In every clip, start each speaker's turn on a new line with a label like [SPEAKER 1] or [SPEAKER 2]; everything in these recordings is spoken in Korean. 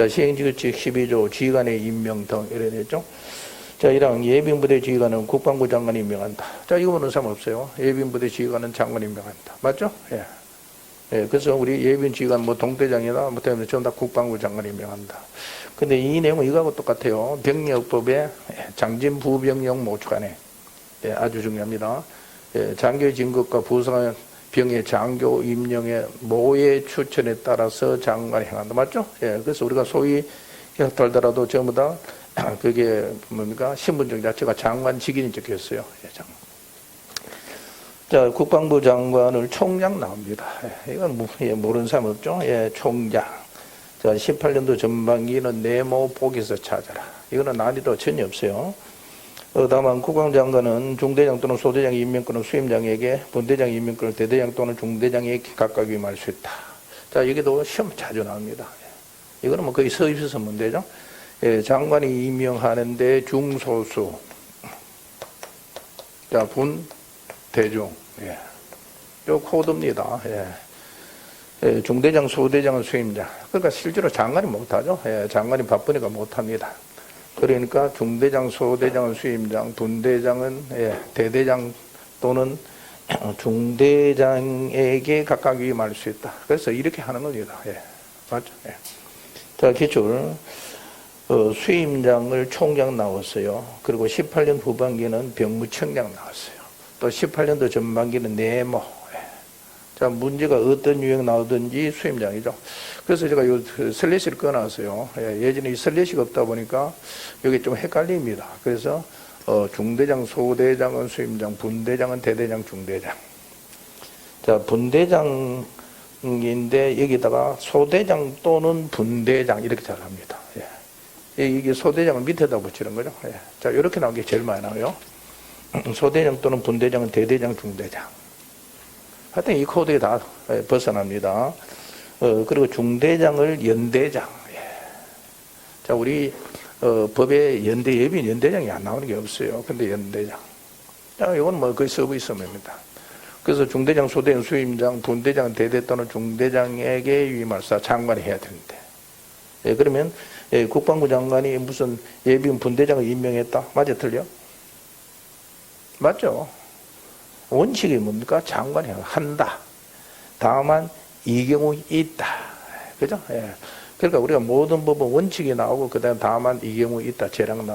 [SPEAKER 1] 자, 시행지구칙 12조 지휘관의 임명 등 이래 됐죠. 자, 1항 예비부대 지휘관은 국방부 장관이 임명한다. 자, 이거 보는 사람 없어요. 예비부대 지휘관은 장관이 임명한다. 맞죠? 예. 예, 그래서 우리 예비군 지휘관 뭐 동대장이나 뭐 때문에 전부 다 국방부 장관이 임명한다. 근데 이 내용은 이거하고 똑같아요. 병력법에 장진 부병력 모축안에 예, 아주 중요합니다. 예, 장교 진급과 부상 병의 장교 임명의 모의 추천에 따라서 장관이 행한다. 맞죠? 예, 그래서 우리가 소위 달더라도 전부 다 그게 뭡니까? 신분증 자체가 장관 직인이 적혀 있어요. 예, 장관. 자, 국방부 장관을 총장 나옵니다. 예, 이건 뭐, 예, 모르는 사람 없죠? 예, 총장. 자, 18년도 전반기는 네모 보기서 찾아라. 이거는 난이도 전혀 없어요. 어, 다만 국방장관은 중대장 또는 소대장 임명권을 수임장에게 분대장 임명권을 대대장 또는 중대장에게 각각 위임할 수 있다. 자, 여기도 시험 자주 나옵니다. 예. 이거는 뭐 거의 서입에서 문제죠. 예, 장관이 임명하는데 중소수. 자, 분, 대중. 예. 요 코드입니다. 예. 예, 중대장, 소대장은 수임장. 그러니까 실제로 장관이 못하죠. 예, 장관이 바쁘니까 못합니다. 그러니까 중대장, 소대장은 수임장, 분대장은 예, 대대장 또는 중대장에게 각각 위임할 수 있다. 그래서 이렇게 하는 겁니다. 예, 맞죠? 예. 자, 기출. 어, 수임장을 총장 나왔어요. 그리고 18년 후반기는 병무청장 나왔어요. 또 18년도 전반기는 네모. 예. 자, 문제가 어떤 유형 나오든지 수임장이죠. 그래서 제가 요 슬래시를 꺼놨어요. 예, 예전에 이 슬래시가 없다 보니까 여기 좀 헷갈립니다. 그래서 어, 중대장, 소대장은 수임장, 분대장은 대대장, 중대장. 자, 분대장인데 여기다가 소대장 또는 분대장 이렇게 잘 합니다. 예. 이게 소대장을 밑에다 붙이는 거죠. 예. 자, 이렇게 나온 게 제일 많이 나와요. 소대장 또는 분대장은 대대장, 중대장. 하여튼 이 코드에 다 예, 벗어납니다. 어, 그리고 중대장을 연대장. 예. 자, 우리 어, 법에 연대 예비 연대장이 안 나오는 게 없어요. 근데 연대장. 자, 이건 뭐 거의 서브이스입니다. 그래서 중대장, 소대장, 수임장, 분대장, 대대 또는 중대장에게 위임할사 장관이 해야 되는데. 예, 그러면 예, 국방부 장관이 무슨 예비군 분대장을 임명했다? 맞아, 틀려? 맞죠? 원칙이 뭡니까? 장관이 한다. 다만 이 경우 있다. 그죠? 예. 그러니까 우리가 모든 법은 원칙이 나오고 그다음 다만 이 경우 있다. 재량.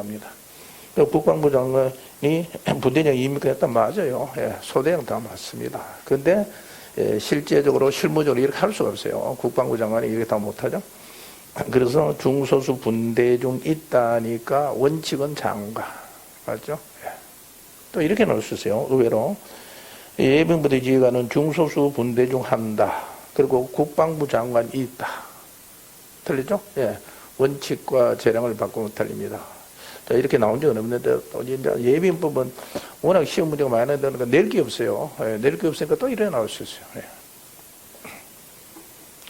[SPEAKER 1] 그 국방부 장관이 부대장 임명했다 맞아요. 예. 소대장 다 맞습니다. 근데 예, 실제적으로 실무적으로 이렇게 할 수가 없어요. 국방부 장관이 이렇게 다 못하죠. 그래서 중소수 분대 중 있다니까 원칙은 장관. 맞죠? 예. 또 이렇게 넣을 수 있어요. 의외로. 예병부대 지휘관은 중소수 분대 중 한다. 그리고 국방부 장관이 있다. 틀리죠? 예. 원칙과 재량을 바꾸면 틀립니다. 자, 이렇게 나온 적은 없는데, 또 이제 예비인법은 워낙 시험 문제가 많이 나니까 낼 게 없어요. 예, 낼게 없으니까 또 이래 나올 수 있어요. 예.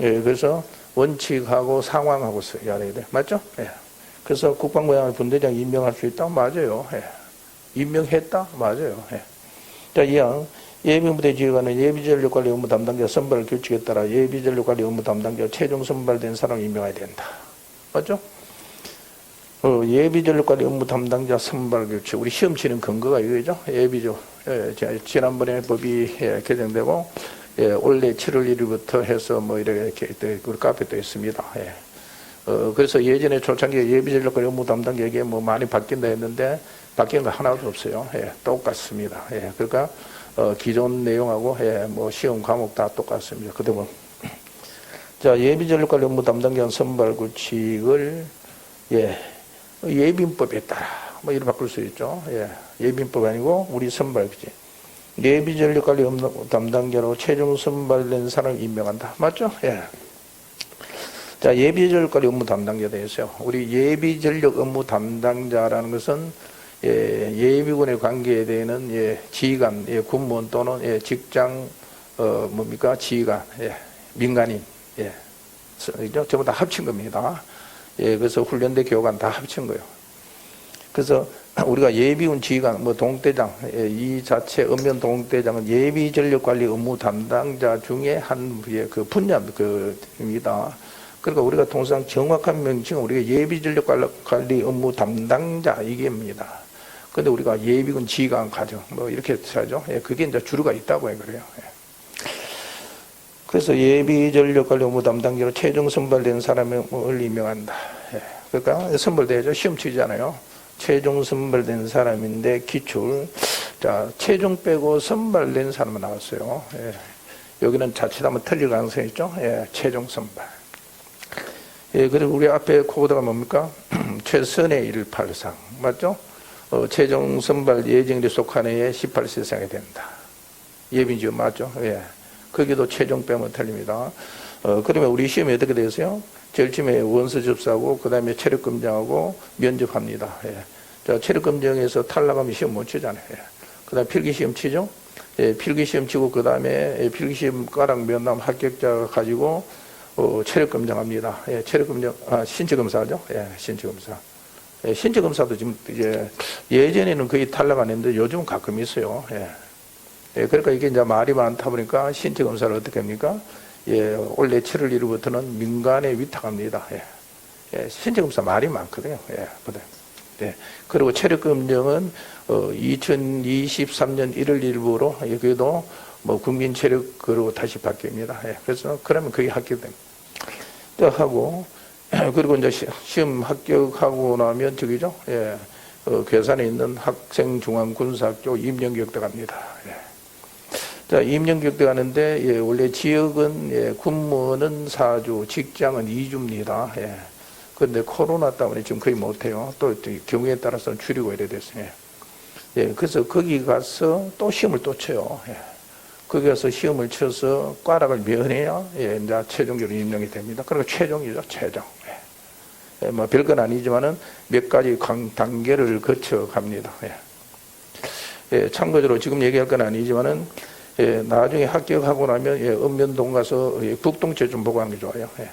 [SPEAKER 1] 예, 그래서 원칙하고 상황하고 써야 돼. 맞죠? 예. 그래서 국방부 장관 분대장 임명할 수 있다? 맞아요. 예. 임명했다? 맞아요. 예. 자, 이항. 예비부대 지휘관은 예비전력 관리 업무 담당자 선발 규칙에 따라 예비전력 관리 업무 담당자 최종 선발된 사람 임명해야 된다. 맞죠? 어, 예비전력 관리 업무 담당자 선발 규칙. 우리 시험 치는 근거가 이거죠. 예비죠. 예, 지난번에 법이 예, 개정되고 예, 올해 7월 1일부터 해서 뭐 이렇게 우리 카페에 또 있습니다. 예. 어, 그래서 예전에 초창기에 예비전력 관리 업무 담당자에게 뭐 많이 바뀐다 했는데 바뀐 거 하나도 없어요. 예, 똑같습니다. 예, 그러니까 어, 기존 내용하고 예, 뭐 시험 과목 다 똑같습니다. 그대로 자 예비 전력관리 업무 담당자 선발 규칙을 예 예빈법에 따라 뭐 이렇게 바꿀 수 있죠. 예, 예빈법 아니고 우리 선발 규칙. 예비 전력 관리 업무 담당자로 최종 선발된 사람 임명한다. 맞죠? 예. 자, 예비 전력 관리 업무 담당자에 대해서요. 우리 예비 전력 업무 담당자라는 것은 예, 예비군의 관계에 대해는 예, 지휘관, 예, 군무원 또는 예, 직장 어 뭡니까 지휘관, 예, 민간인, 예, 서- 전부 다 합친 겁니다. 예, 그래서 훈련대 교관 다 합친 거예요. 그래서 우리가 예비군 지휘관, 뭐 동대장, 예, 이 자체 엄면 동대장은 예비 전력 관리 업무 담당자 중에 한 예, 그 분야 그입니다. 그러니까 우리가 통상 정확한 명칭은 우리가 예비 전력 관리 업무 담당자 이게입니다. 근데 우리가 예비군 지휘관 과정 뭐 이렇게 하죠. 예, 그게 이제 주류가 있다고 해 그래요. 예. 그래서 예비 전력 관리 업무 담당자로 최종 선발된 사람을 임명한다. 예. 그러니까 선발되죠. 시험 치잖아요. 최종 선발된 사람인데 기출 자 최종 빼고 선발된 사람은 나왔어요. 예. 여기는 자칫하면 틀릴 가능성이 있죠. 예. 최종 선발. 예, 그리고 우리 앞에 코드가 뭡니까? 최선의 183. 맞죠? 어, 최종 선발 예정일에 속한 해에 18세 이상이 된다. 예비지요 맞죠? 예. 거기도 최종 빼면 틀립니다. 어, 그러면 우리 시험이 어떻게 되세요? 처음에 원서 접수하고, 그 다음에 체력 검정하고 면접합니다. 예. 자, 체력 검정에서 탈락하면 시험 못 치잖아요. 예. 그 다음에 필기 시험 치죠? 예, 필기 시험 치고, 그 다음에 필기 시험 가락 면담 합격자 가지고, 어, 체력 검정합니다. 예, 체력 검정, 아, 신체 검사죠? 예, 신체 검사. 예, 신체 검사도 지금 이제 예전에는 거의 탈락 안 했는데 요즘은 가끔 있어요. 예. 예, 그러니까 이게 이제 말이 많다 보니까 신체 검사를 어떻게 합니까? 예, 올해 7월 1일부터는 민간에 위탁합니다. 예. 예, 신체 검사 말이 많거든요. 예, 보다. 예. 그리고 체력 검정은 어, 2023년 1월 1일부로 여기도 뭐 국민 체력으로 다시 바뀝니다. 예. 그래서 그러면 그게 합격됩니다. 또 하고 그리고 이제 시- 시험 합격하고 나면 저기죠. 예. 어, 괴산에 있는 학생중앙군사학교 임용교육대 갑니다. 예. 자, 임용교육대 가는데 예, 원래 지역은 예, 군무는 4주, 직장은 2주입니다. 예. 그런데 코로나 때문에 지금 거의 못해요. 또, 또 경우에 따라서는 줄이고 이래 됐어요. 예. 예, 그래서 거기 가서 또 시험을 또 쳐요. 예. 거기 가서 시험을 쳐서 꽈락을 면해야 예, 이제 최종적으로 임명이 됩니다. 그리고 최종이죠, 최종. 예. 예, 뭐 별건 아니지만은 몇 가지 강- 단계를 거쳐 갑니다. 예. 예, 참고적으로 지금 얘기할 건 아니지만은 예, 나중에 합격하고 나면 예, 읍면동 가서 예, 국동체 좀 보고 하는 게 좋아요. 예.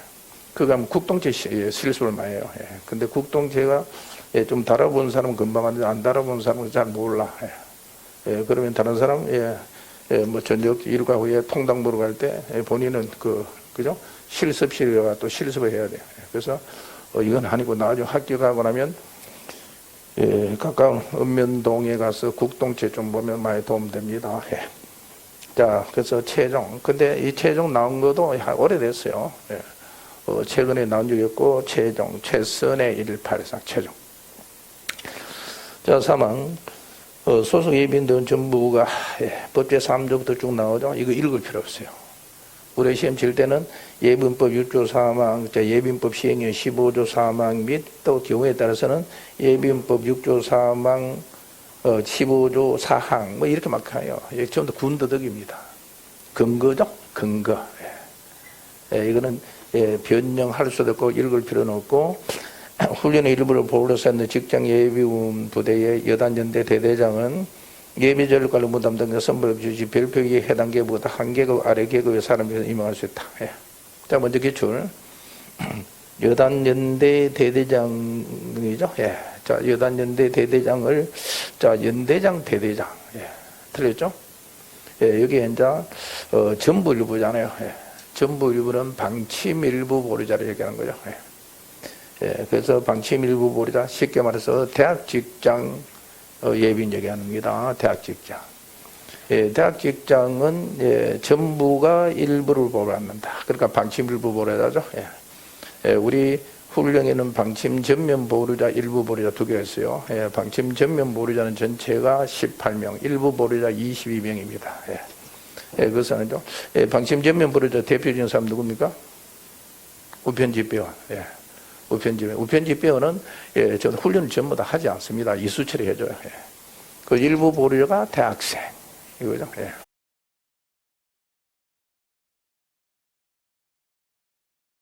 [SPEAKER 1] 하면 국동체 시- 예, 실습을 많이 해요. 예. 근데 국동체가 예, 좀 달아본 사람은 금방 하는데 안 달아본 사람은 잘 몰라. 예. 예, 그러면 다른 사람 예, 예, 뭐 저녁 일과 후에 통당 보러 갈때 예, 본인은 그 그죠 실습실에 가또 실습을 해야 돼요. 예, 그래서 어, 이건 아니고 나중에 합격하고 나면 예, 가까운 읍면동에 가서 국동체 좀 보면 많이 도움됩니다. 예. 자, 그래서 최종. 근데 이 최종 나온 것도 한 오래됐어요. 예. 어, 최근에 나온 적이 없고, 최종, 최선의 184, 최종. 자, 사망. 어, 소속 예비인들은 전부가, 예, 법제 3조부터 쭉 나오죠. 이거 읽을 필요 없어요. 우리 시험 칠 때는 예비법 6조 사망, 자, 예비법 시행령 15조 사망 및 또 경우에 따라서는 예비법 6조 사망, 어, 15조 사항, 뭐 이렇게 막 해요. 이게 전부 다 군더더기입니다. 근거죠? 근거. 예. 예, 이거는 예, 변경할 수도 없고 읽을 필요는 없고 훈련의 일부를 보호로서 있는 직장 예비군 부대의 여단연대 대대장은 예비전력 관리 무 담당자 선발 주지 별표기에 해당 계보다 한 계급 아래 계급의 사람이 임명할 수 있다. 예. 자 먼저 기출 여단 연대 대대장이죠. 예. 자 여단 연대 대대장을 자 연대장 대대장 예. 틀렸죠? 예, 여기 이제 어, 전부 일부잖아요. 예. 전부 일부는 방침 일부 보류자를 얘기하는 거죠. 예. 예, 그래서 방침 일부 보류자 쉽게 말해서 대학 직장 어, 예빈 얘기하는 겁니다. 대학 직장. 예, 대학 직장은 예, 전부가 일부를 보류한다. 그러니까 방침 일부 보류자죠. 예. 예, 우리 훈령에는 방침 전면 보류자, 일부 보류자 두 개가 있어요. 예, 방침 전면 보류자는 전체가 18명, 일부 보류자 22명입니다. 예. 아니죠. 예, 방침 전면 보류자 대표적인 사람 누굽니까? 우편집배원. 예. 우편집배. 우편집배원은 예, 저 훈련을 전부 다 하지 않습니다. 이수철이 해줘요. 예. 그 일부 보류자가 대학생. 이거죠. 예.